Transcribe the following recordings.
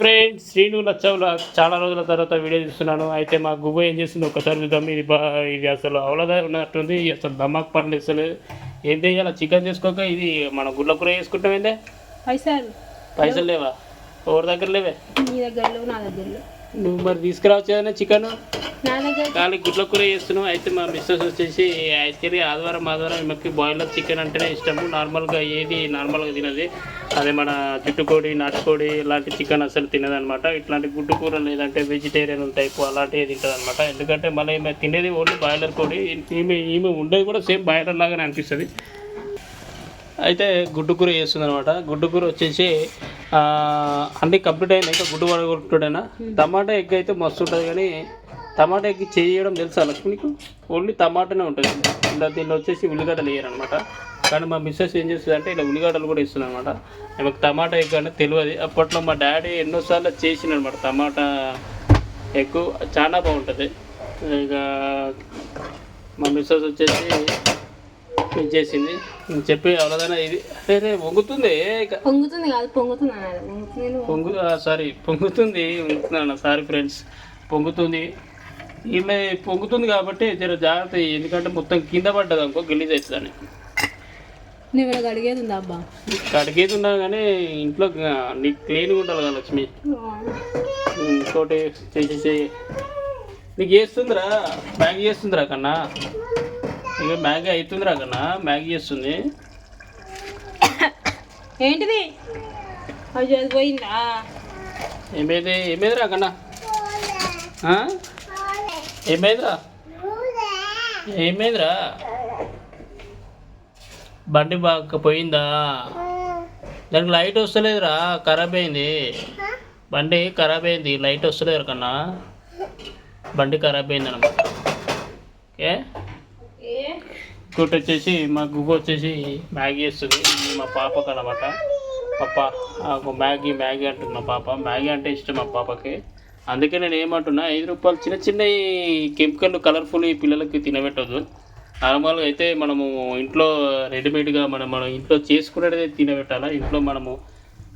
Friends Srinu లచ్చవుల చాలా రోజుల తర్వాత వీడియో తీస్తున్నాను. అయితే మా గువ్వ ఏం చేస్తుంది? ఒకసారి చూద్దాం. ఇది బా ఇది అసలు అవలదా ఉన్నట్టుంది. అసలు దమ్మాకు పనులు అసలు. ఏం చేయాలి? చికెన్ చేసుకోక ఇది మన గుడ్ల కూర చేసుకుంటాం ఏందే? పైసలు. పైసలు లేవా? ఎవరి దగ్గర లేవే? నీ దగ్గరలో నా దగ్గరలో. నువ్వు మరి తీసుకురావచ్చు చికెన్? నా కానీ గుడ్ల కూర చేస్తున్నాం. అయితే మా మిస్సెస్ వచ్చేసి యాక్చువల్లీ ఆదివారం ఆదివారం మాకు బాయిలర్ చికెన్ అంటేనే ఇష్టము. నార్మల్గా ఏది నార్మల్గా తినది. అదే మన జుట్టుకోడి నాటుకోడి ఇలాంటి చికెన్ అసలు తినదనమాట. ఇట్లాంటి గుడ్డు కూర లేదంటే వెజిటేరియన్ టైప్ అలాంటివి తింటుంది అనమాట ఎందుకంటే మళ్ళీ ఈమె తినేది ఓన్లీ బాయిలర్ కోడి. ఈమె ఈమె ఉండేది కూడా సేమ్ బాయిలర్ లాగానే అనిపిస్తుంది. అయితే గుడ్డు కూర చేస్తుంది అనమాట గుడ్డు కూర వచ్చేసి అన్నీ కంప్లీట్ అయినాయి. ఇంకా గుడ్డు వడగొట్టుడైనా టమాటా ఎగ్ అయితే మస్తు ఉంటుంది కానీ టమాటా ఎగ్ చేయడం తెలుసా లక్ష్మి నీకు? ఓన్లీ టమాటానే ఉంటుంది. ఇలా దీనిలో వచ్చేసి ఉల్లిగడ్డలు వేయరు అనమాట కానీ మా మిస్సెస్ ఏం చేస్తుంది అంటే ఇలా ఉల్లిగడ్డలు కూడా ఇస్తుంది అనమాట ఆమెకు టమాటా ఎగ్ అంటే తెలియదు. అప్పట్లో మా డాడీ ఎన్నోసార్లు చేసిన అనమాట టమాటా ఎగ్. చాలా బాగుంటుంది. ఇక మా మిస్సెస్ వచ్చేసి ఇది చేసింది. నేను చెప్పి ఎవరిదైనా ఇది. అరే రే పొంగుతుంది కాదు పొంగుతుంది అన్నారు పొంగుతుంది పొంగు సారీ పొంగుతుంది వంగుతున్నాను సారీ ఫ్రెండ్స్. పొంగుతుంది. ఈమె పొంగుతుంది కాబట్టి జర జాగ్రత్త. ఎందుకంటే మొత్తం కింద పడ్డది అనుకో గలీజ్ అవుతుందని నువ్వు ఇలా అడిగేది ఉందా అబ్బా? కడిగేది ఉన్నా కానీ ఇంట్లో నీకు క్లీన్గా ఉండాలి కదా లక్ష్మి. ఇంకోటి చేసేసి నీకు చేస్తుందిరా మ్యాగీ చేస్తుందిరా కన్నా. ఇక మ్యాగీ అవుతుందిరా కన్నా మ్యాగీ చేస్తుంది. ఏంటిది? అది పోయిందా? ఏమైంది ఏమైందిరా కన్నా? ఆ? ఏమైందిరా ఏమైందిరా బండి బాగా పోయిందా? దానికి లైట్ వస్తలేదురా ఖరాబ్ అయింది. బండి ఖరాబ్ అయింది లైట్ వస్తలేదు కన్నా. బండి ఖరాబ్ అయింది అనమాట ఓకే? ఇంకోటి వచ్చేసి మా గుబ్బు వచ్చేసి మ్యాగీ వేస్తుంది. మా పాపకు అనమాట పాప మ్యాగీ మ్యాగీ అంటుంది మా పాప. మ్యాగీ అంటే ఇష్టం మా పాపకి. అందుకే నేను ఏమంటున్నా ఐదు రూపాయలు చిన్న చిన్న కెమికల్ కలర్ఫుల్ ఈ పిల్లలకి తినబెట్టదు నార్మల్గా అయితే మనము ఇంట్లో రెడీమేడ్గా మనం మనం ఇంట్లో చేసుకునేది తినబెట్టాలా? ఇంట్లో మనము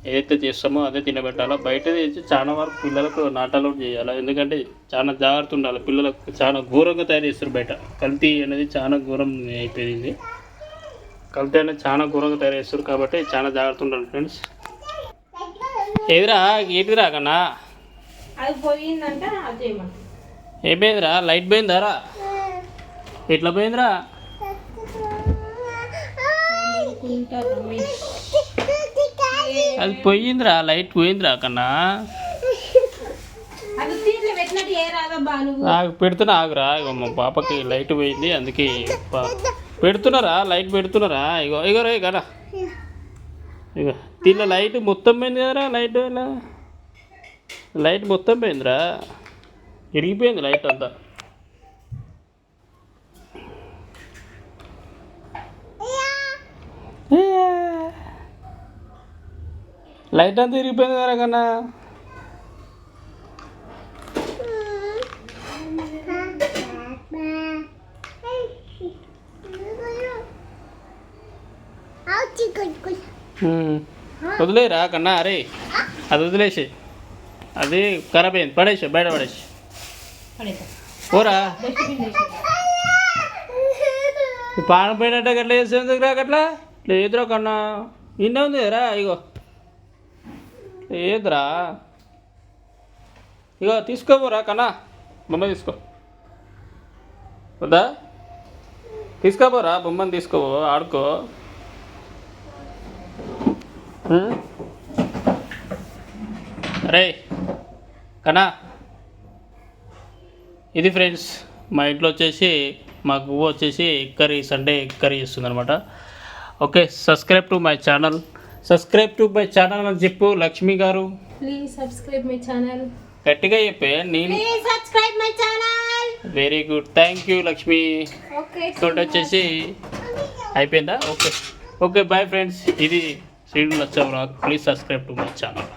ఏదైతే చేస్తామో అదే తినబెట్టాలా? బయటది అయితే చాలా వరకు పిల్లలకు నాట్ అలౌట్ చేయాలి? ఎందుకంటే చాలా జాగ్రత్త ఉండాలి. పిల్లలకు చాలా ఘోరంగా తయారు చేస్తారు బయట. కల్తీ అనేది చాలా ఘోరం అయిపోయింది. కల్తీ అనేది చాలా ఘోరంగా తయారు చేస్తారు కాబట్టి చాలా జాగ్రత్త ఉండాలి ఫ్రెండ్స్. ఏదిరా ఏంటిదిరా కన్నా? ఏమైందిరా లైట్ పోయిందారా ఎట్లా పోయిందిరా? అది పోయిందిరా లైట్ పోయిందిరా కన్నా. నాకు పెడుతున్నా ఆగురా. ఇగో మా పాపకి లైట్ పోయింది అందుకే పెడుతున్నారా? లైట్ పెడుతున్నారా? ఇగో ఇగో రే కదా ఇగో దీనిలో లైట్ మొత్తం పోయింది కదరా లైట్ ఇలా లైట్ మొత్తం పోయిందిరా. ఇరిగిపోయింది లైట్ అంతా. లైట్ అంతా ఇరిగిపోయింది కదా కన్నా. వదిలేరా కన్నా అరే. అది వదిలేసి. అది ఖరాబ్ అయింది. పడేసి బయట పడేసి. ఈ పానం పోయినట్టే గట్లా చేస్తే ఎందుకు రా గట్లా. లేదురా కన్నా. నిన్న ఉంది కదరా ఇగో. లేదురా ఇక తీసుకోపోరా కన్నా. బొమ్మ తీసుకో. వద్దా? తీసుకోపోరా బొమ్మని తీసుకో ఆడుకో. అరే కన్నా. ఇది ఫ్రెండ్స్ మా ఇంట్లో వచ్చేసి మా గువ్వ వచ్చేసి egg curry Sunday egg curry చేస్తుంది అనమాట okay subscribe to my channel. Subscribe to my channel అని చెప్పు లక్ష్మి గారు. ప్లీజ్ సబ్స్క్రైబ్ మై ఛానల్ గట్టిగా చెప్పే నేను please subscribe my channel very good thank you Lakshmi. Okay ఇంకోటి వచ్చేసి అయిపోయిందా? ఓకే ఓకే బాయ్ ఫ్రెండ్స్ ఇది Srinu Lachha please subscribe to my channel